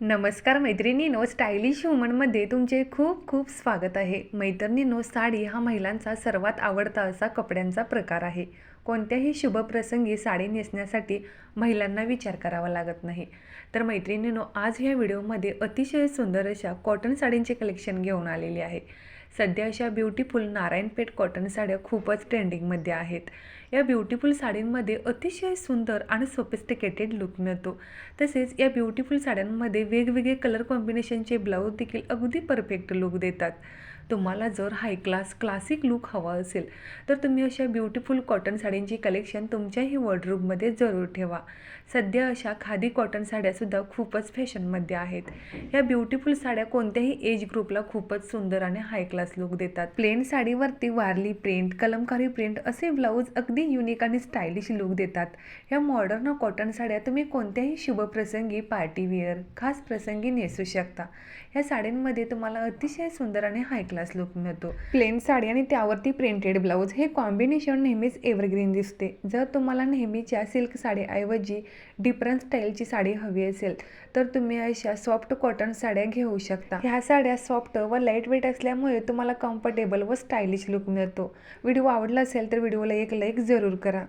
नमस्कार मैत्रिणीनो स्टायलिश वुमनमध्ये तुमचे खूप खूप स्वागत आहे. मैत्रिणीनो साडी हा महिलांचा सर्वात आवडता असा कपड्यांचा प्रकार आहे. कोणत्याही शुभप्रसंगी साडी नेसण्यासाठी महिलांना विचार करावा लागत नाही. तर मैत्रिणीनो आज ह्या व्हिडिओमध्ये अतिशय सुंदर अशा कॉटन साडींचे कलेक्शन घेऊन आलेले आहे. सध्या अशा ब्युटिफुल नारायणपेठ कॉटन साड्या खूपच ट्रेंडिंगमध्ये आहेत. या ब्युटिफुल साडींमध्ये अतिशय सुंदर आणि सोफिस्टिकेटेड लुक मिळतो. तसेच या ब्युटिफुल साड्यांमध्ये वेगवेगळे कलर कॉम्बिनेशनचे ब्लाऊज देखील अगदी परफेक्ट लुक देतात. तुम्हाला जर हाय क्लास क्लासिक लुक हवा असेल तर तुम्ही अशा ब्युटिफुल कॉटन साड्यांची कलेक्शन तुमच्याही वॉर्डरूबमध्ये जरूर ठेवा. सध्या अशा खादी कॉटन साड्यासुद्धा खूपच फॅशनमध्ये आहेत. या ब्युटिफुल साड्या कोणत्याही एज ग्रुपला खूपच सुंदर आणि हाय क्लास लुक देतात. प्लेन साडीवरती वारली प्रिंट कलमकारी प्रिंट असे ब्लाऊज अगदी युनिक आणि स्टायलिश लुक देतात. या मॉडर्न कॉटन साड्या तुम्ही कोणत्याही शुभप्रसंगी पार्टी वेअर खास प्रसंगी नेसू शकता. या साड्यांमध्ये तुम्हाला अतिशय सुंदर आणि हाय क्लास लुक मिळतो. प्लेन साडी आणि त्यावरती प्रिंटेड ब्लाऊज हे कॉम्बिनेशन नेहमीच एव्हरग्रीन दिसते. जर तुम्हाला नेहमीच्या सिल्क साडीऐवजी डिफरंट स्टाईलची साडी हवी असेल तर तुम्ही अशा सॉफ्ट कॉटन साड्या घेऊ शकता. ह्या साड्या सॉफ्ट व लाइट वेट असल्यामुळे तुम्हाला कम्फर्टेबल व स्टायलिश लुक मिळतो. व्हिडिओ आवडला असेल तर व्हिडिओला एक लाईक जरूर करा.